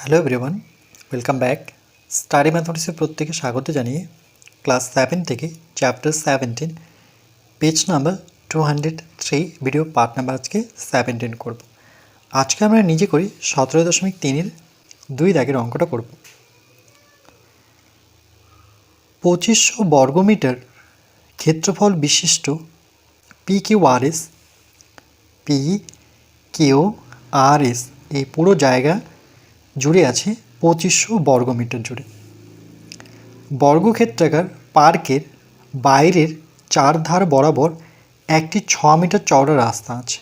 Hello everyone welcome back study ম্যাথমেটিক্সের প্রত্যেকে স্বাগত জানিয়ে ক্লাস সেভেন থেকে chapter seventeen page number two hundred three video part number আজকে seventeen করব। আজকে আমরা নিজে করি সতেরো দশমিক তিনের দুই দাগের অঙ্কটা করব। পঁচিশশো বর্গমিটার ক্ষেত্রফল বিশিষ্ট P Q R S P Q R S এই পুরো জায়গা জুড়ে আছে পঁচিশশো বর্গমিটার জুড়ে। বর্গক্ষেত্রাকার পার্কের বাইরের চার ধার বরাবর একটি ছ মিটার চওড়া রাস্তা আছে।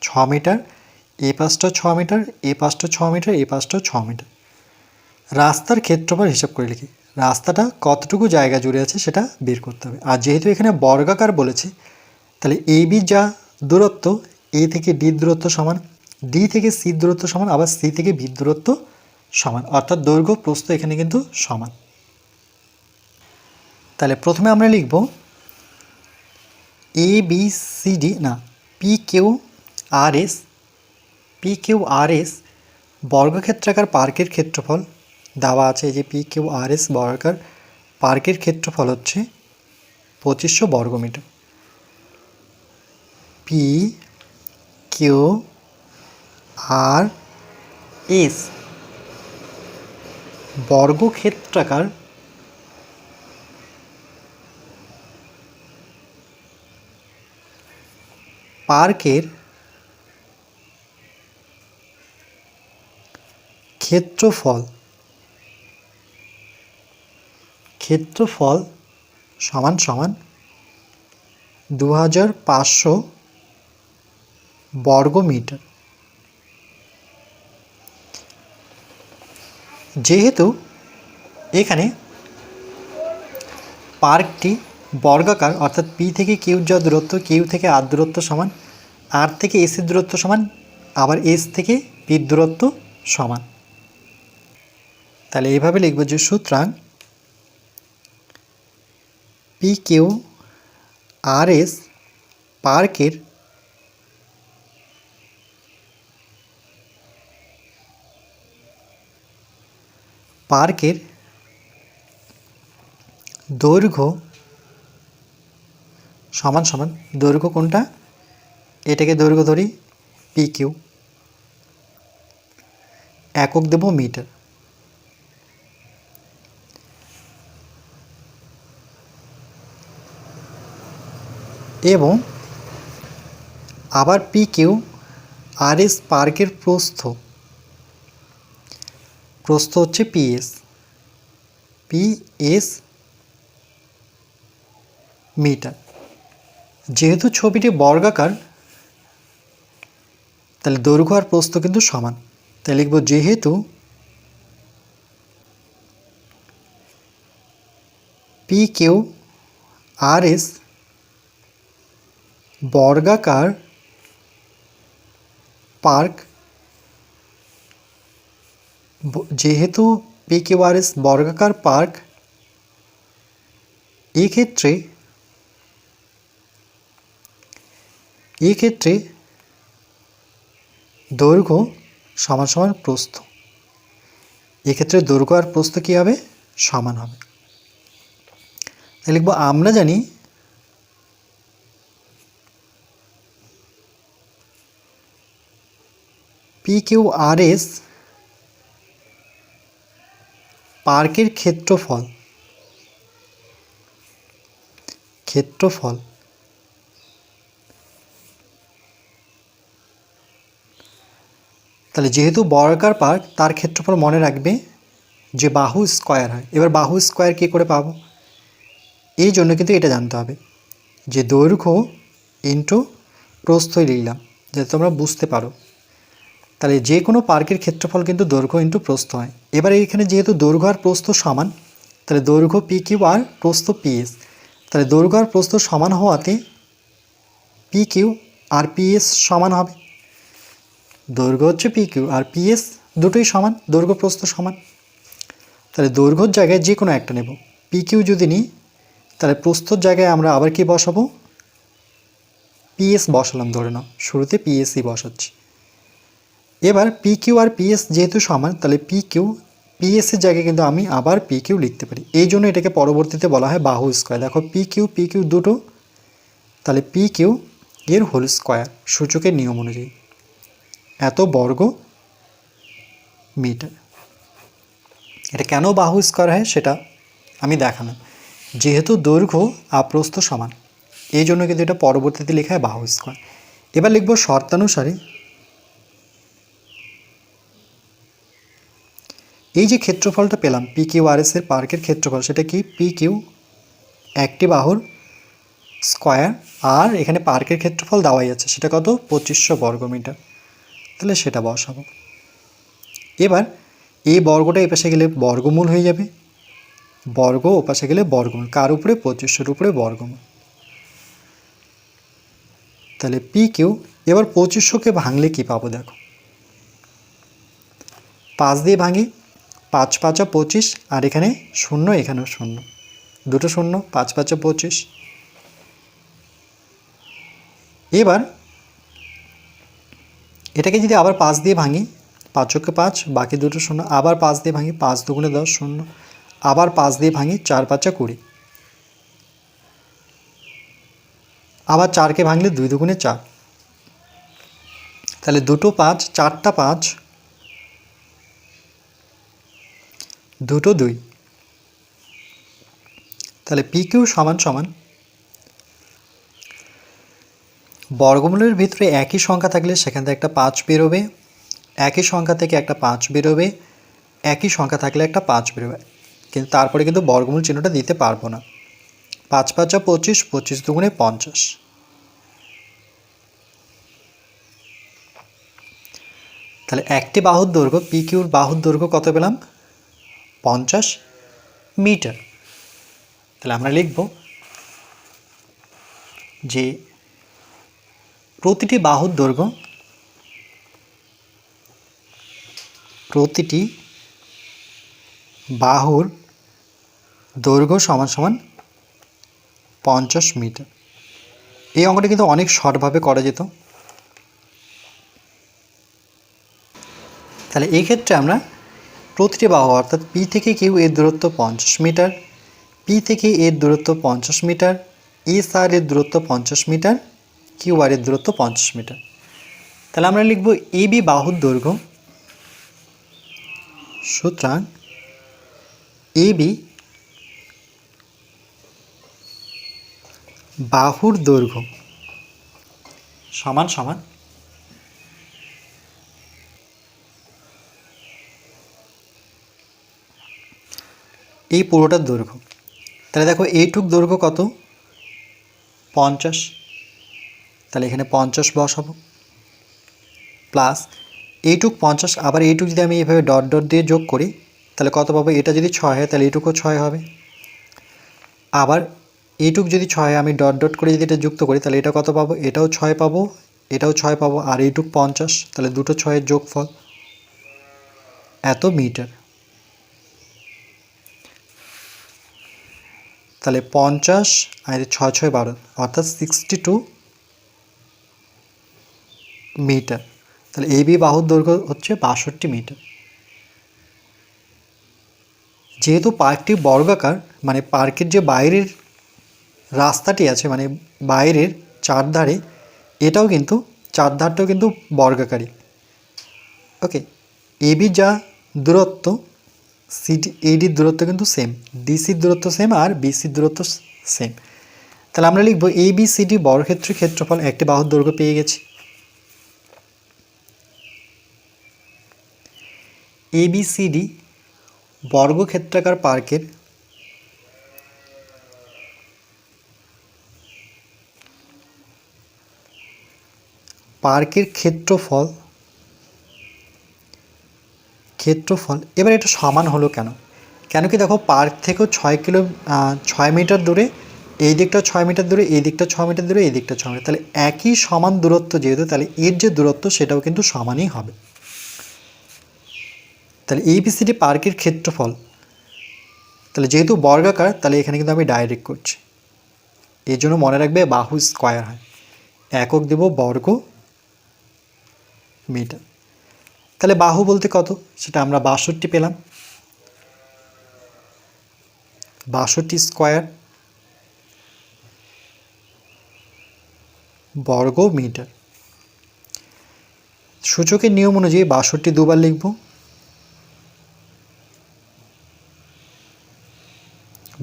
ছ মিটার, এ পাশটা ছ মিটার, এ পাশটা ছ মিটার, এ পাশটা ছ মিটার। রাস্তার ক্ষেত্রফল হিসাব করে লিখি। রাস্তাটা কতটুকু জায়গা জুড়ে আছে সেটা বের করতে হবে। আর যেহেতু এখানে বর্গাকার বলেছে, তাহলে এ বি যা দূরত্ব, এ থেকে ডি দূরত্ব সমান ডি থেকে সি দূরত্ব সমান, আবার সি থেকে বি দূরত্ব সমান। অর্থাৎ দৈর্ঘ্য, প্রস্থ এখানে কিন্তু সমান। তাহলে প্রথমে আমরা লিখব এ বি সি ডি না P Q R S P Q R S বর্গক্ষেত্রাকার পার্কের ক্ষেত্রফল দেওয়া আছে। যে পি কিউ আর এস বর্গাকার পার্কের ক্ষেত্রফল হচ্ছে পঁচিশশো বর্গমিটার। P Q R S. বর্গক্ষেত্রাকার পার্কের ক্ষেত্রফল। ক্ষেত্রফল সমান সমান দু হাজার পাঁচশো বর্গমিটার। যেহেতু এখানে পার্কটি বর্গাকার, অর্থাৎ পি থেকে কিউ যা দূরত্ব কিউ থেকে আর দূরত্ব সমান আর থেকে এসের দূরত্ব সমান, আবার এস থেকে পির দূরত্ব সমান। তাহলে এইভাবে লিখব যে সুতরাং পি কিউ আর এস পার্কের পার্কের দৈর্ঘ্য সমান সমান, দৈর্ঘ্য কোনটা? এটাকে দৈর্ঘ্য ধরি পি কিউ একক দেব মিটার। এবং আবার পি কিউ আর এস পার্কের প্রস্থ। প্রস্থ হচ্ছে পিএস। PS metre. যেহেতু ছবিটি বর্গাকার, তাহলে দৈর্ঘ্য আর প্রস্থ কিন্তু সমান। তাই লিখব যেহেতু পি কিউ আর এস বর্গাকার পার্ক যেহেতু পি কিউ আর এস বর্গাকার পার্ক, এক্ষেত্রে এক্ষেত্রে দৈর্ঘ্য সমান সমান প্রস্থ। এক্ষেত্রে দৈর্ঘ্য আর প্রস্থ কী হবে? সমান হবে। লিখব, আমরা জানি পি কিউ আর এস পার্কের ক্ষেত্রফল। ক্ষেত্রফল। তাহলে যেহেতু বর্গাকার পার্ক, তার ক্ষেত্রফল মনে রাখবে যে বাহু স্কোয়ার হয়। এবার বাহু স্কোয়ার কী করে পাবো? এই জন্য কিন্তু এটা জানতে হবে যে দৈর্ঘ্য ইন্টু প্রস্থই লিখলাম, যাতে তোমরা বুঝতে পারো। তাহলে যে কোনো পার্কের ক্ষেত্রফল কিন্তু দৈর্ঘ্য ইন্টু প্রস্থ হয়। এবার এইখানে যেহেতু দৈর্ঘ্য আর প্রস্থ সমান, তাহলে দৈর্ঘ্য পি কিউ আর প্রস্থ পিএস তাহলে দৈর্ঘ্য আর প্রস্থ সমান হওয়াতে পি কিউ আর পিএস সমান হবে। দৈর্ঘ্য হচ্ছে পি কিউ আর পিএস দুটোই সমান, দৈর্ঘ্য প্রস্থ সমান। তাহলে দৈর্ঘ্যর জায়গায় যে কোনো একটা নেব। পি কিউ যদি নিই, তাহলে প্রস্থর জায়গায় আমরা আবার কি বসাবো? পিএস বসালাম ধরে নাও। শুরুতে পিএসই বসাচ্ছি। এবার পি কিউ আর পিএস যেহেতু সমান, তাহলে পি কিউ পিএসের জায়গায় কিন্তু আমি আবার পি কিউ লিখতে পারি। এই জন্য এটাকে পরবর্তীতে বলা হয় বাহু স্কোয়ার দেখো পি কিউ পি কিউ দুটো, তাহলে পি কিউ এর হোল স্কোয়ার সূচকের নিয়ম অনুযায়ী। এত বর্গ মিটার এটা কেন বাহু স্কোয়ার হয় সেটা আমি দেখালাম। যেহেতু দৈর্ঘ্য আপ্রস্থ সমান, এই জন্য কিন্তু এটা পরবর্তীতে লেখা হয় বাহু স্কোয়ার এবার লিখব শর্তানুসারে এই যে ক্ষেত্রফলটা পেলাম পি কিউ আর এর পার্কের ক্ষেত্রফল, সেটা কি? পি কিউ একটি বাহুর স্কোয়ার আর এখানে পার্কের ক্ষেত্রফল দেওয়াই আছে, সেটা কত? পঁচিশশো বর্গমিটার তাহলে সেটা বসাবো। এবার এই বর্গটা এপাশে গেলে বর্গমূল হয়ে যাবে। বর্গ ওপাশে গেলে বর্গমূল। কার উপরে? পঁচিশশোর উপরে বর্গমূল। তাহলে পি কিউ এবার পঁচিশশোকে ভাঙলে কি পাবো দেখো? পাঁচ দিয়ে ভাঙি পাঁচ পাঁচা পঁচিশ, আর এখানে শূন্য, এখানেও শূন্য। দুটো শূন্য, পাঁচ পাঁচা পঁচিশ। এবার এটাকে যদি আবার পাঁচ দিয়ে ভাঙি পাঁচকে পাঁচ, বাকি দুটো শূন্য, আবার পাঁচ দিয়ে ভাঙি, পাঁচ দুগুণে দশ, শূন্য। আবার পাঁচ দিয়ে ভাঙি, চার পাঁচা কুড়ি। আবার চারকে ভাঙলে দুই দুগুণে চার। তাহলে দুটো পাঁচ, চারটা পাঁচ দুটো দুই। তাহলে পি কিউ সমান সমান বর্গমূলের ভিতরে একই সংখ্যা থাকলে সেখান থেকে একটা পাঁচ বেরোবে, একই সংখ্যা থেকে একটা পাঁচ বেরোবে, একই সংখ্যা থাকলে একটা পাঁচ বেরোবে। কিন্তু তারপরে কিন্তু বর্গমূল চিহ্নটা দিতে পারব না। পাঁচ পাঁচা পঁচিশ পঁচিশ দুগুণে পঞ্চাশ। তাহলে একটি বাহুর দৈর্ঘ্য পি কিউর বাহুর দৈর্ঘ্য কত পেলাম? পঞ্চাশ মিটার। তাহলে আমরা লিখব যে প্রতিটি বাহুর দৈর্ঘ্য প্রতিটি বাহুর দৈর্ঘ্য সমান সমান পঞ্চাশ মিটার। এই অঙ্কটা কিন্তু অনেক শর্টভাবে করা যেত। তাহলে এই ক্ষেত্রে আমরা প্রতিটি বাহু, অর্থাৎ পি থেকে কিউ এর দূরত্ব পঞ্চাশ মিটার পি থেকে এর দূরত্ব পঞ্চাশ মিটার এস আর এর দূরত্ব পঞ্চাশ মিটার কিউ আর এর দূরত্ব পঞ্চাশ মিটার। তাহলে আমরা লিখব এ বি বাহুর দৈর্ঘ্য। সুতরাং এ বি বাহুর দৈর্ঘ্য সমান সমান এই পুরোটার দৈর্ঘ্য। তাহলে দেখো এইটুক দৈর্ঘ্য কত? পঞ্চাশ। তাহলে এখানে পঞ্চাশ বসাবো প্লাস এইটুক পঞ্চাশ, আবার এইটুক যদি আমি এইভাবে ডট ডট দিয়ে যোগ করি, তাহলে কত পাবো? এটা যদি ছয় হয়, তাহলে এইটুকু ছয় হবে। আবার এইটুক যদি ছয় আমি ডট ডট করে যদি এটা যুক্ত করি, তাহলে এটা কত পাবো? এটাও ছয় পাবো, এটাও ছয় পাবো, আর এইটুক পঞ্চাশ, তাহলে দুটো ছয়ের যোগফল। এত মিটার। তাহলে পঞ্চাশ আর ছয় ছয় বারো, অর্থাৎ সিক্সটি টু মিটার তাহলে এ বি বাহুর দৈর্ঘ্য হচ্ছে বাষট্টি মিটার যেহেতু পার্কটি বর্গাকার মানে পার্কের যে বাইরের রাস্তাটি আছে মানে বাইরের চারধারে, এটাও কিন্তু, চারধারটাও কিন্তু বর্গাকারী। ওকে এবি যা দূরত্ব সিডি এডির দূরত্ব কিন্তু সেম ডিসির দূরত্ব সেম আর বিসির দূরত্ব সেম তাহলে আমরা লিখব এ, বি সিডি বর্গক্ষেত্রের ক্ষেত্রফল একটি বাহুর দৈর্ঘ্য পেয়ে গেছি। এ, বি, সি, ডি বর্গক্ষেত্রাকার পার্কের পার্কের ক্ষেত্রফল ক্ষেত্রফল, এবার এটা সমান হলো কেন? কেন কি দেখো পার্ক থেকেও ছয় কিলো ছয় মিটার দূরে, এই দিকটা ছয় মিটার দূরে, এই দিকটা ছয় মিটার দূরে, এই দিকটা ছয় মিটার তাহলে একই সমান দূরত্ব যেহেতু, তাহলে এর যে দূরত্ব সেটাও কিন্তু সমানই হবে। তাহলে এইবিসিডি পার্কের ক্ষেত্রফল, তাহলে যেহেতু বর্গাকার, তাহলে এখানে কিন্তু আমি ডাইরেক্ট করছি। এই জন্য মনে রাখবে বাহু স্কোয়ার হয়। একক দেব বর্গ মিটার তাহলে বাহু বলতে কত? সেটা আমরা বাষট্টি পেলাম। বাষট্টি স্কোয়ার বর্গ মিটার। সূচকের নিয়ম অনুযায়ী বাষট্টি দুবার লিখব।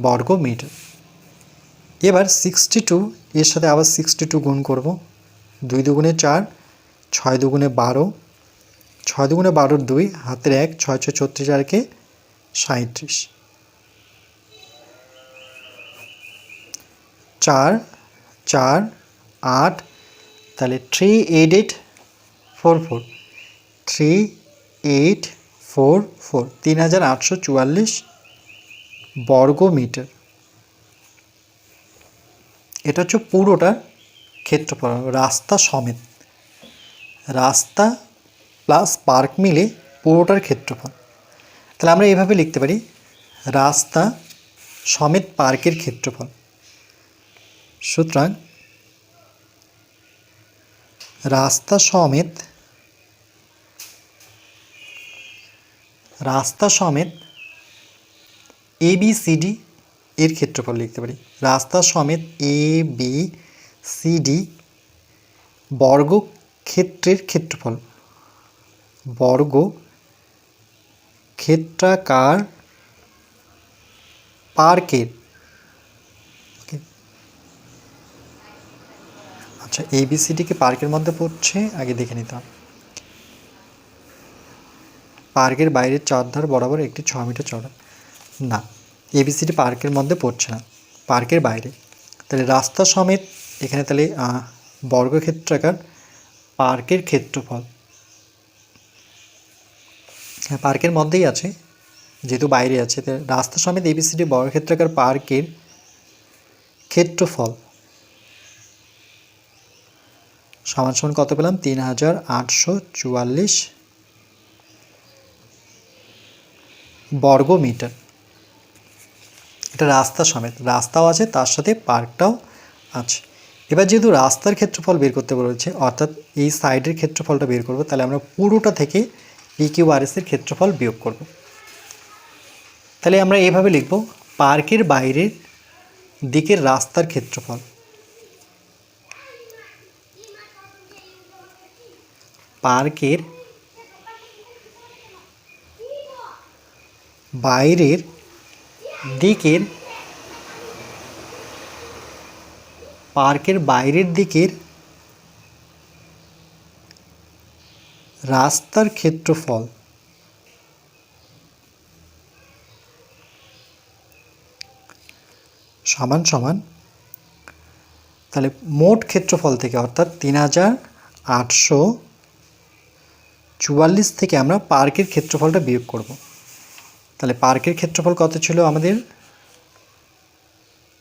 বর্গ মিটার। এবার সিক্সটি টু এর সাথে আবার সিক্সটি টু গুণ করব। দুই দুগুণে চার, ছয় দুগুণে বারো ছয় দুগুণে বারোর দুই, হাতের এক, ছয় ছয় ছত্রিশ আরকে সাঁত্রিশ চার চার, আট, তাহলে three eight eight four four three eight four four তিন হাজার আটশো চুয়াল্লিশ বর্গ মিটার এটা হচ্ছে পুরোটা ক্ষেত্রফল, রাস্তা সমেত। রাস্তা প্লাস পার্ক মিলে পুরোটার ক্ষেত্রফল। তাহলে আমরা এভাবে লিখতে পারি, রাস্তা সমেত পার্কের ক্ষেত্রফল। সুতরাং রাস্তা সমেত রাস্তা সমেত এ বি সি ডি এর ক্ষেত্রফল লিখতে পারি। রাস্তা সমেত এ বি সি ডি বর্গ ক্ষেত্রের ক্ষেত্রফল। বর্গ ক্ষেত্রাকার পার্কের। আচ্ছা এবিসিডিকে পার্কের মধ্যে পড়ছে, আগে দেখে নিতাম। পার্কের বাইরের চারধার বরাবর একটি ছ মিটার চড়া। না এবিসিডি পার্কের মধ্যে পড়ছে না, পার্কের বাইরে। তাহলে রাস্তা সমেত এখানে তাহলে বর্গক্ষেত্রাকার পার্কের ক্ষেত্রফল। হ্যাঁ পার্কের মধ্যেই আছে। যেহেতু বাইরে আছে রাস্তা সমেত এবিসিডি বর্গক্ষেত্রাকার পার্কের ক্ষেত্রফল। সমান সমান কত পেলাম? তিন হাজার আটশো চুয়াল্লিশ বর্গ মিটার এটা রাস্তা সমেত, রাস্তাও আছে, তার সাথে পার্কটাও আছে। এবার যেহেতু রাস্তার ক্ষেত্রফল বের করতে বলেছে, অর্থাৎ এই সাইডের ক্ষেত্রফলটা বের করব, তাহলে আমরা পুরোটা থেকে পি কিউ আর ক্ষেত্রফল বিয়োগ করব। তাহলে আমরা এইভাবে লিখব, পার্কের বাইরের দিকের রাস্তার ক্ষেত্রফল। পার্কের বাইরের দিকের, পার্কের বাইরের দিকের রাস্তার ক্ষেত্রফল। সমান সমান, তাহলে মোট ক্ষেত্রফল থেকে অর্থাৎ তিন হাজার আটশো চুয়াল্লিশ থেকে আমরা পার্কের ক্ষেত্রফলটা বিয়োগ করব। তাহলে পার্কের ক্ষেত্রফল কত ছিল আমাদের?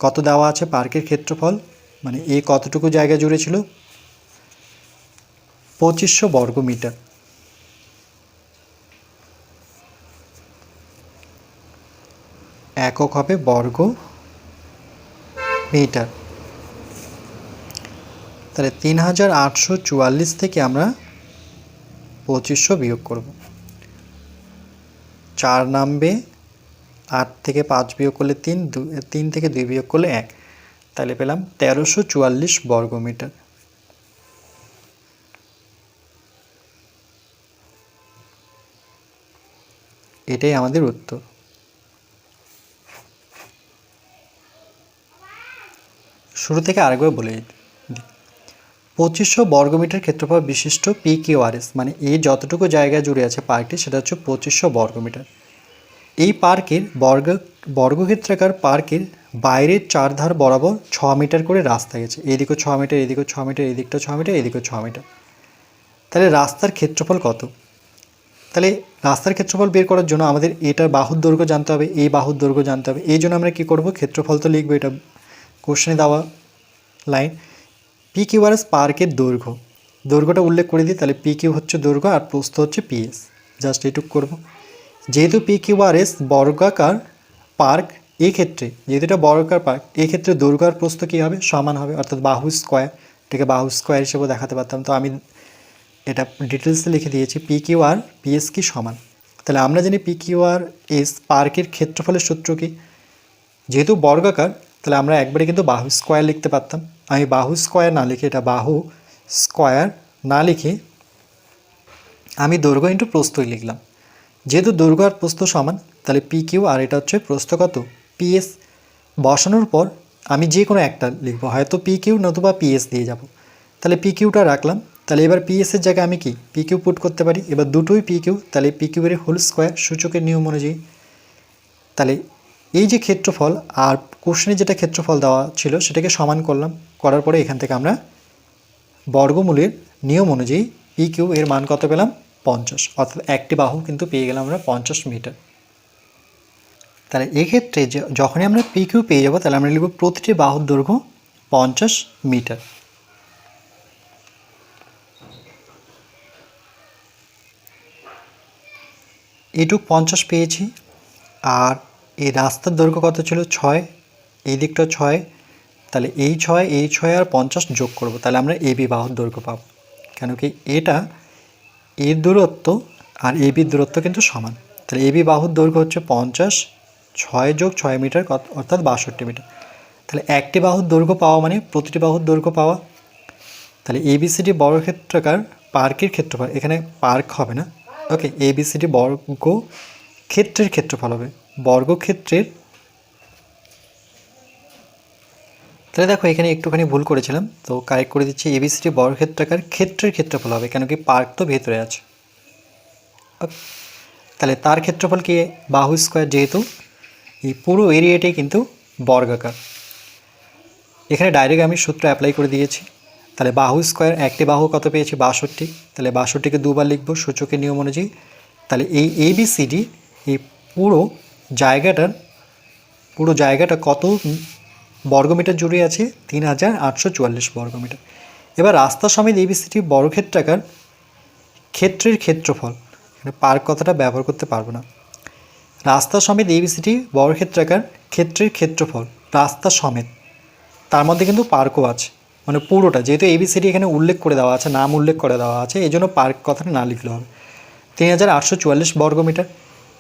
কত দেওয়া আছে পার্কের ক্ষেত্রফল? মানে এ কতটুকু জায়গা জুড়ে ছিল? পঁচিশশো বর্গ একক হবে বর্গ মিটার। তাহলে তিন হাজার আটশো চুয়াল্লিশ থেকে আমরা পঁচিশশো বিয়োগ করব। চার নামবে, আট থেকে পাঁচ বিয়োগ করলে তিন, দু, তিন থেকে দুই বিয়োগ করলে এক। তাহলে পেলাম তেরোশো চুয়াল্লিশ বর্গ মিটার। এটাই আমাদের উত্তর। শুরু থেকে আরেকবার বলে দিই। পঁচিশশো বর্গমিটার ক্ষেত্রফল বিশিষ্ট পি কিউআরএস মানে এই যতটুকু জায়গা জুড়ে আছে পার্কটি, সেটা হচ্ছে পঁচিশশো বর্গমিটার এই পার্কের বর্গ, বর্গক্ষেত্রাকার পার্কের বাইরের চারধার বরাবর ছ মিটার করে রাস্তা গেছে। এদিকেও ছ মিটার এদিকেও ছ মিটার, এদিকটা ছ মিটার এদিকেও ছ মিটার। তাহলে রাস্তার ক্ষেত্রফল কত? তাহলে রাস্তার ক্ষেত্রফল বের করার জন্য আমাদের এটার বাহুর দৈর্ঘ্য জানতে হবে, এই বাহুর দৈর্ঘ্য জানতে হবে। এই জন্য আমরা কী করব? ক্ষেত্রফল তো লিখব এটা। কোশ্চেনে দেওয়া লাইন পি কিউআরএস পার্কের দৈর্ঘ্য। দৈর্ঘ্যটা উল্লেখ করে দিই, তাহলে পি কিউ হচ্ছে দৈর্ঘ্য আর প্রস্থ হচ্ছে পিএস জাস্ট এইটুক করব। যেহেতু পি কিউআরএস বর্গাকার পার্ক এই ক্ষেত্রে যেহেতু এটা বর্গাকার পার্ক এই ক্ষেত্রে দৈর্ঘ্য আর প্রস্থ কী হবে? সমান হবে, অর্থাৎ বাহু স্কোয়ার এটাকে বাহু স্কোয়ার হিসেবে দেখাতে পারতাম। তো আমি এটা ডিটেলসে লিখে দিয়েছি পি কিউ আর পিএস কি সমান? তাহলে আমরা জানি পি কিউ আর এস পার্কের ক্ষেত্রফলের সূত্র কি? যেহেতু বর্গাকার তাহলে আমরা একবারে কিন্তু বাহু স্কোয়ার লিখতে পারতাম। আমি বাহু স্কোয়ার না লিখে এটা বাহু স্কোয়ার না লিখে আমি দৈর্ঘ্য ইন্টু প্রস্থই লিখলাম। যেহেতু দৈর্ঘ্য আর প্রস্থ সমান, তাহলে পি কিউ আর এটা হচ্ছে প্রস্থ কত? পিএস বসানোর পর আমি যে কোনো একটা লিখব, হয়তো পি কিউ নতুবা পিএস দিয়ে যাব। তাহলে পি কিউটা রাখলাম। তাহলে এবার পিএসের জায়গায় আমি কি? পি কিউ পুট করতে পারি। এবার দুটোই পি কিউ তাহলে পি কিউয়ের হোল স্কোয়ার সূচকের নিয়ম অনুযায়ী। তাহলে এই যে ক্ষেত্রফল আর কোশ্চেনে যেটা ক্ষেত্রফল দেওয়া ছিল সেটাকে সমান করলাম, করার পরে এখান থেকে আমরা বর্গমূলের নিয়ম অনুযায়ী পি কিউ এর মান কত পেলাম? পঞ্চাশ। অর্থাৎ একটি বাহু কিন্তু পেয়ে গেলাম আমরা পঞ্চাশ মিটার। তাহলে এক্ষেত্রে যখনই আমরা পি কিউ পেয়ে যাব, তাহলে আমরা লিখব প্রতিটি বাহুর দৈর্ঘ্য পঞ্চাশ মিটার। এটুক পঞ্চাশ পেয়েছি, আর এই রাস্তার দৈর্ঘ্য কত ছিল? ছয়। এই দিকটা ছয়, তাহলে এই ছয় এই ছয় আর পঞ্চাশ যোগ করব, তাহলে আমরা এবি বাহুর দৈর্ঘ্য পাবো। কেন কি এটা এর দূরত্ব আর এবির দূরত্ব কিন্তু সমান। তাহলে এবি বাহুর দৈর্ঘ্য হচ্ছে পঞ্চাশ, ছয় যোগ ছয় মিটার অর্থাৎ বাষট্টি মিটার। তাহলে একটি বাহুর দৈর্ঘ্য পাওয়া মানে প্রতিটি বাহুর দৈর্ঘ্য পাওয়া। তাহলে এবিসিডি বর্গক্ষেত্রাকার পার্কের ক্ষেত্রফল, এখানে পার্ক হবে না। ওকে এবিসিডি বর্গ ক্ষেত্রের ক্ষেত্রফল হবে। বর্গক্ষেত্রের তাহলে দেখো, এখানে একটুখানি ভুল করেছিলাম। তো কারেক্ট করে দিচ্ছি এবিসিডি বর্গক্ষেত্রাকার ক্ষেত্রের ক্ষেত্রফল হবে। কেন কি পার্ক তো ভেতরে আছে। তাহলে তার ক্ষেত্রফল কি? বাহু স্কোয়ার যেহেতু, এই পুরো এরিয়াটাই কিন্তু বর্গাকার। এখানে ডাইরেক্ট আমি সূত্র অ্যাপ্লাই করে দিয়েছি। তাহলে বাহু স্কোয়ার একটি বাহু কত পেয়েছি? বাষট্টি। তাহলে বাষট্টিকে দুবার লিখব সূচকের নিয়ম অনুযায়ী। তাহলে এই এবিসিডি এই পুরো জায়গাটার, পুরো জায়গাটা কত বর্গমিটার জুড়ে আছে তিন হাজার আটশো চুয়াল্লিশ বর্গমিটার। এবার রাস্তা সমেত এবিসিডি বর্গক্ষেত্রাকার ক্ষেত্রের ক্ষেত্রফল। এখানে পার্ক কথাটা ব্যবহার করতে পারব না। রাস্তা সমেত এবিসিটি বর্গক্ষেত্রাকার ক্ষেত্রের ক্ষেত্রফল। রাস্তা সমেত। তার মধ্যে কিন্তু পার্কও আছে। মানে পুরোটা। যেহেতু এবিসিডি এখানে উল্লেখ করে দেওয়া আছে, নাম উল্লেখ করে দেওয়া আছে এই জন্য পার্ক কথাটা না লিখলে হবে। তিন হাজার আটশো চুয়াল্লিশ বর্গমিটার।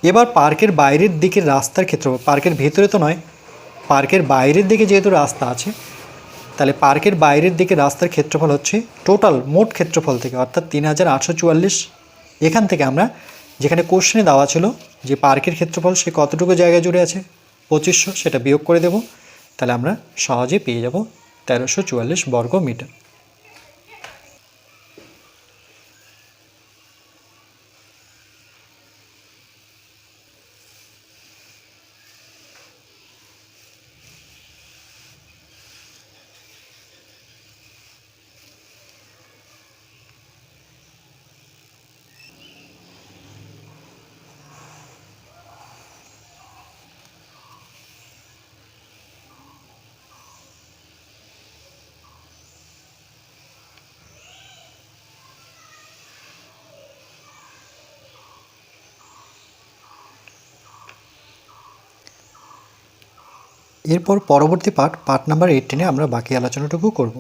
এবার পার্কের বাইরের দিকের রাস্তার ক্ষেত্রফল পার্কের ভেতরে তো নয় পার্কের বাইরের দিকে যেহেতু রাস্তা আছে, তাহলে পার্কের বাইরের দিকে রাস্তার ক্ষেত্রফল হচ্ছে টোটাল মোট ক্ষেত্রফল থেকে, অর্থাৎ তিন হাজার আটশো চুয়াল্লিশ। এখান থেকে আমরা যেখানে কোশ্চেনে দেওয়া ছিল যে পার্কের ক্ষেত্রফল সে কতটুকু জায়গা জুড়ে আছে, পঁচিশশো, সেটা বিয়োগ করে দেব। তাহলে আমরা সহজে পেয়ে যাব তেরোশো চুয়াল্লিশ বর্গ মিটার এরপর পরবর্তী পাঠ পাঠ নাম্বার এইটিনে আমরা বাকি আলোচনাটুকু করব।